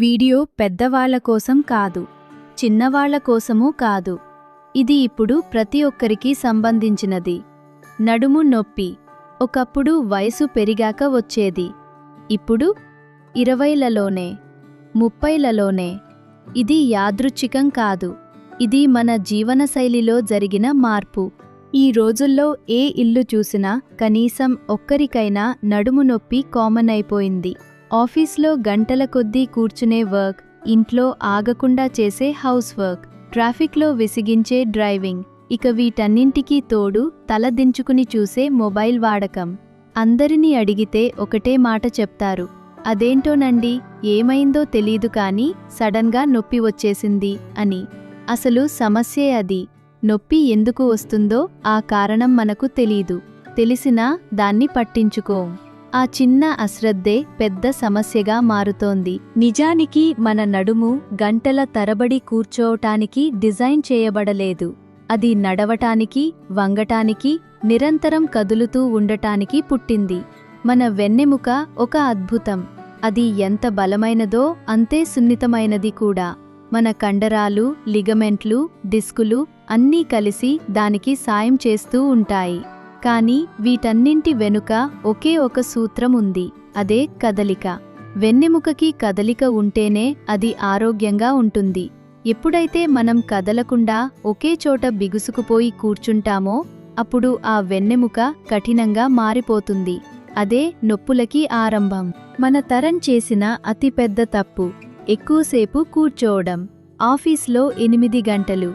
Video పెద్దవాళ్ళ కోసం కాదు చిన్నవాళ్ళ కోసమూ కాదు. ఇది ఇప్పుడు ప్రతి ఒక్కరికి సంబంధించినది. నడుము నొప్పి. ఒకప్పుడు వయసు పెరిగాక వచ్చేది. ఇప్పుడు ఇరవైలలోనే ముప్పైలలోనే. ఇది యాదృచ్ఛికం కాదు. ఇది మన జీవనశైలిలో జరిగిన మార్పు. ఈ రోజుల్లో ఏ ఇల్లు చూసినా కనీసం ఒక్కరికైనా నడుము నొప్పి కామన్ అయిపోయింది. ఆఫీస్లో గంటల కొద్దీ కూర్చునే వర్క్ ఇంట్లో ఆగకుండా చేసే హౌస్ వర్క్ ట్రాఫిక్లో విసిగించే డ్రైవింగ్ ఇక వీటన్నింటికీ తోడు తల దించుకుని చూసే మొబైల్ వాడకం. అందరినీ అడిగితే ఒకటే మాట చెప్తారు అదేంటోనండి ఏమైందో తెలీదు కానీ సడన్గా నొప్పి వచ్చేసింది అని. అసలు సమస్యే అది. నొప్పి ఎందుకు వస్తుందో ఆ కారణం మనకు తెలీదు. తెలిసినా దాన్ని పట్టించుకోం. ఆ చిన్న అశ్రద్ధే పెద్ద సమస్యగా మారుతోంది. నిజానికి మన నడుము గంటల తరబడి కూర్చోవటానికి డిజైన్ చేయబడలేదు. అది నడవటానికి వంగటానికి నిరంతరం కదులుతూ ఉండటానికి పుట్టింది. మన వెన్నెముక ఒక అద్భుతం. అది ఎంత బలమైనదో అంతే సున్నితమైనది కూడా. మన కండరాలు లిగమెంట్లు డిస్కులు అన్నీ కలిసి దానికి సాయం చేస్తూ ఉంటాయి. కానీ వీటన్నింటి వెనుక ఒకే ఒక సూత్రం ఉంది అదే కదలిక. వెన్నెముకకి కదలిక ఉంటేనే అది ఆరోగ్యంగా ఉంటుంది. ఎప్పుడైతే మనం కదలకుండా ఒకే చోట బిగుసుకుపోయి కూర్చుంటామో అప్పుడు ఆ వెన్నెముక కఠినంగా మారిపోతుంది. అదే నొప్పులకి ఆరంభం. మన తరం చేసిన అతిపెద్ద తప్పు ఎక్కువసేపు కూర్చోవడం. ఆఫీస్లో ఎనిమిది గంటలు.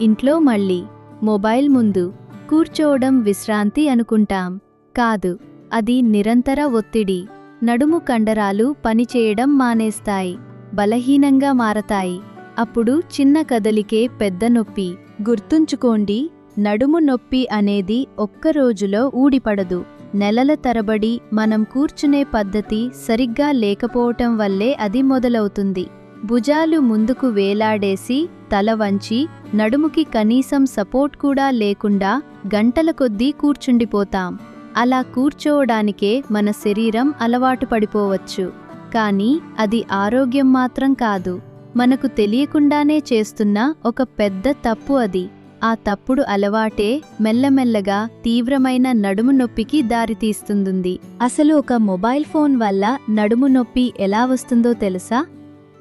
ఇంట్లో మళ్ళీ. మొబైల్ ముందు. కూర్చోవడం విశ్రాంతి అనుకుంటాం. కాదు అది నిరంతర ఒత్తిడి. నడుము కండరాలు పనిచేయడం మానేస్తాయి. బలహీనంగా మారతాయి. అప్పుడు చిన్న కదలికే పెద్ద నొప్పి. గుర్తుంచుకోండి నడుము నొప్పి అనేది ఒక్క రోజులో ఊడిపడదు. నెలల తరబడి మనం కూర్చునే పద్ధతి సరిగ్గా లేకపోవటం వల్లే అది మొదలవుతుంది. భుజాలు ముందుకు వేలాడేసి తల వంచి నడుముకి కనీసం సపోర్ట్ కూడా లేకుండా గంటల కొద్దీ కూర్చుండిపోతాం. అలా కూర్చోవడానికే మన శరీరం అలవాటు పడిపోవచ్చు. కానీ అది ఆరోగ్యం మాత్రం కాదు. మనకు తెలియకుండానే చేస్తున్న ఒక పెద్ద తప్పు అది. ఆ తప్పుడు అలవాటే మెల్లమెల్లగా తీవ్రమైన నడుము నొప్పికి దారితీస్తుంది అసలు ఒక మొబైల్ ఫోన్ వల్ల నడుము నొప్పి ఎలా వస్తుందో తెలుసా?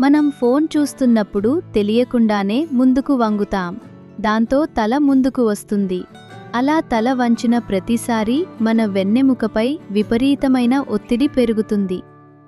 మనం ఫోన్ చూస్తున్నప్పుడు తెలియకుండానే ముందుకు వంగుతాం. దాంతో తల ముందుకు వస్తుంది. అలా తల వంచిన ప్రతిసారి మన వెన్నెముకపై విపరీతమైన ఒత్తిడి పెరుగుతుంది.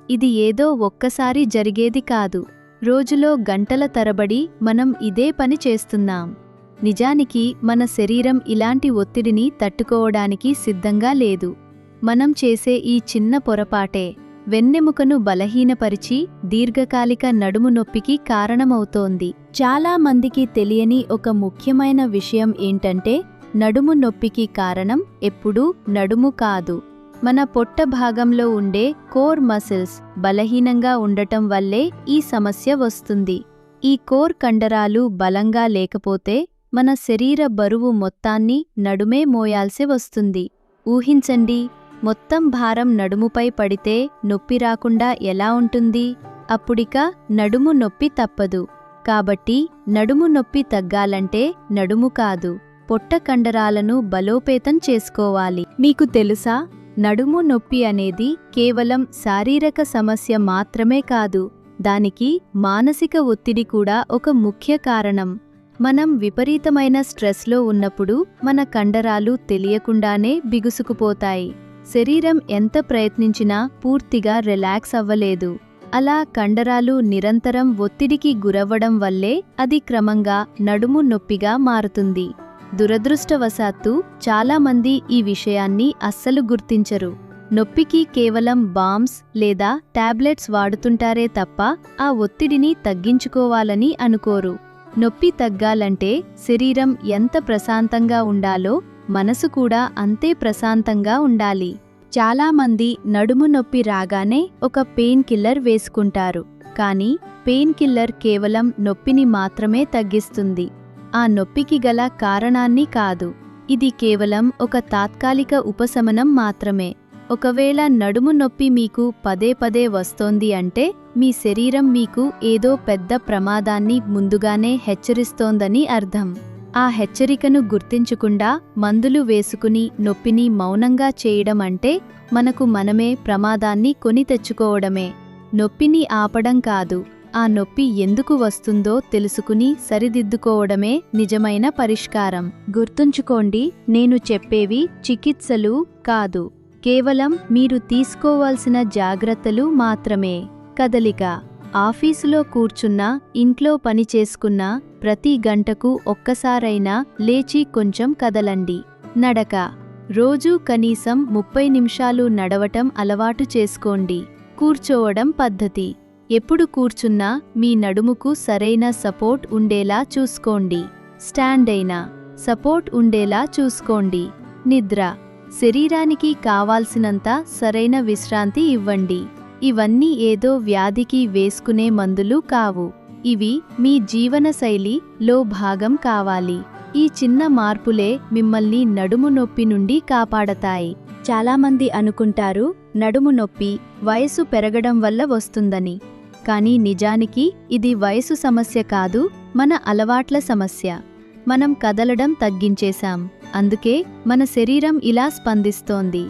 ఇది ఏదో ఒక్కసారి జరిగేది కాదు. రోజులో గంటల తరబడి మనం ఇదే పని చేస్తున్నాం. నిజానికి మన శరీరం ఇలాంటి ఒత్తిడిని తట్టుకోవడానికి సిద్ధంగా లేదు. మనం చేసే ఈ చిన్న పొరపాటే వెన్నెముకను బలహీనపరిచి దీర్ఘకాలిక నడుము నొప్పికి కారణమవుతోంది. చాలా మందికి తెలియని ఒక ముఖ్యమైన విషయం ఏంటంటే నడుము నొప్పికి కారణం ఎప్పుడూ నడుము కాదు. మన పొట్ట భాగంలో ఉండే కోర్ మసిల్స్ బలహీనంగా ఉండటం వల్లే ఈ సమస్య వస్తుంది. ఈ కోర్ కండరాలు బలంగా లేకపోతే మన శరీర బరువు మొత్తాన్ని నడుమే మోయాల్సి వస్తుంది. ఊహించండి మొత్తం భారం నడుముపై పడితే నొప్పి రాకుండా ఎలా ఉంటుంది? అప్పుడిక నడుము నొప్పి తప్పదు. కాబట్టి నడుము నొప్పి తగ్గాలంటే నడుము కాదు. పొట్ట కండరాలను బలోపేతం చేసుకోవాలి. మీకు తెలుసా? నడుము నొప్పి అనేది కేవలం శారీరక సమస్య మాత్రమే కాదు దానికి మానసిక ఒత్తిడి కూడా ఒక ముఖ్య కారణం. మనం విపరీతమైన స్ట్రెస్లో ఉన్నప్పుడు మన కండరాలు తెలియకుండానే బిగుసుకుపోతాయి. శరీరం ఎంత ప్రయత్నించినా పూర్తిగా రిలాక్స్ అవ్వలేదు. అలా కండరాలు నిరంతరం ఒత్తిడికి గురవ్వడం వల్లే అది క్రమంగా నడుము నొప్పిగా మారుతుంది. దురదృష్టవశాత్తు చాలామంది ఈ విషయాన్ని అస్సలు గుర్తించరు. నొప్పికి కేవలం బామ్స్ లేదా టాబ్లెట్స్ వాడుతుంటారే తప్ప ఆ ఒత్తిడిని తగ్గించుకోవాలని అనుకోరు. నొప్పి తగ్గాలంటే శరీరం ఎంత ప్రశాంతంగా ఉండాలో మనసు కూడా అంతే ప్రశాంతంగా ఉండాలి. చాలామంది నడుము నొప్పి రాగానే ఒక పెయిన్ కిల్లర్ వేసుకుంటారు. కానీ పెయిన్ కిల్లర్ కేవలం నొప్పిని మాత్రమే తగ్గిస్తుంది. ఆ నొప్పికి గల కారణాన్ని కాదు. ఇది కేవలం ఒక తాత్కాలిక ఉపశమనం మాత్రమే. ఒకవేళ నడుము నొప్పి మీకు పదే పదే వస్తోంది అంటే మీ శరీరం మీకు ఏదో పెద్ద ప్రమాదాన్ని ముందుగానే హెచ్చరిస్తోందని అర్థం. ఆ హెచ్చరికను గుర్తించకుండా మందులు వేసుకుని నొప్పిని మౌనంగా చేయడం అంటే మనకు మనమే ప్రమాదాన్ని కొని తెచ్చుకోవడమే. నొప్పిని ఆపడం కాదు. ఆ నొప్పి ఎందుకు వస్తుందో తెలుసుకుని సరిదిద్దుకోవడమే నిజమైన పరిష్కారం. గుర్తుంచుకోండి నేను చెప్పేవి చికిత్సలు కాదు. కేవలం మీరు తీసుకోవాల్సిన జాగ్రత్తలు మాత్రమే. కదలిక. ఆఫీసులో కూర్చున్నా ఇంట్లో పనిచేసుకున్నా ప్రతి గంటకు ఒక్కసారైనా లేచి కొంచెం కదలండి. నడక. రోజూ కనీసం ముప్పై నిమిషాలు నడవటం అలవాటు చేసుకోండి. కూర్చోవడం పద్ధతి. ఎప్పుడు కూర్చున్నా మీ నడుముకు సరైన సపోర్ట్ ఉండేలా చూసుకోండి. స్టాండ్ అయినా సపోర్ట్ ఉండేలా చూసుకోండి. నిద్ర శరీరానికి కావాల్సినంత సరైన విశ్రాంతి ఇవ్వండి. ఇవన్నీ ఏదో వ్యాధికి వేసుకునే మందులు కావు. ఇవి మీ జీవనశైలి లో భాగం కావాలి. ఈ చిన్న మార్పులే మిమ్మల్ని నడుము నొప్పి నుండి కాపాడతాయి. చాలామంది అనుకుంటారు నడుము నొప్పి వయసు పెరగడం వల్ల వస్తుందని. కానీ నిజానికి ఇది వయసు సమస్య కాదు మన అలవాట్ల సమస్య. మనం కదలడం తగ్గించేశాం. అందుకే మన శరీరం ఇలా స్పందిస్తోంది.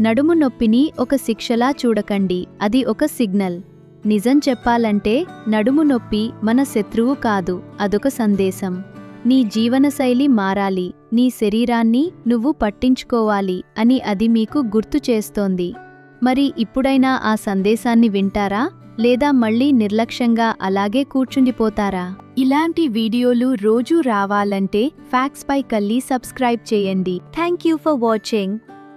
నడుము నొప్పిని ఒక శిక్షలా చూడకండి. అది ఒక సిగ్నల్. నిజం చెప్పాలంటే నడుము నొప్పి మన శత్రువు కాదు అదొక సందేశం. నీ జీవనశైలి మారాలి. నీ శరీరాన్ని నువ్వు పట్టించుకోవాలి అని అది మీకు గుర్తు చేస్తోంది. మరి ఇప్పుడైనా ఆ సందేశాన్ని వింటారా? లేదా మళ్ళీ నిర్లక్ష్యంగా అలాగే కూర్చుండిపోతారా? ఇలాంటి వీడియోలు రోజూ రావాలంటే ఫ్యాక్స్ పై కల్లి సబ్స్క్రైబ్ చేయండి. Thank you for watching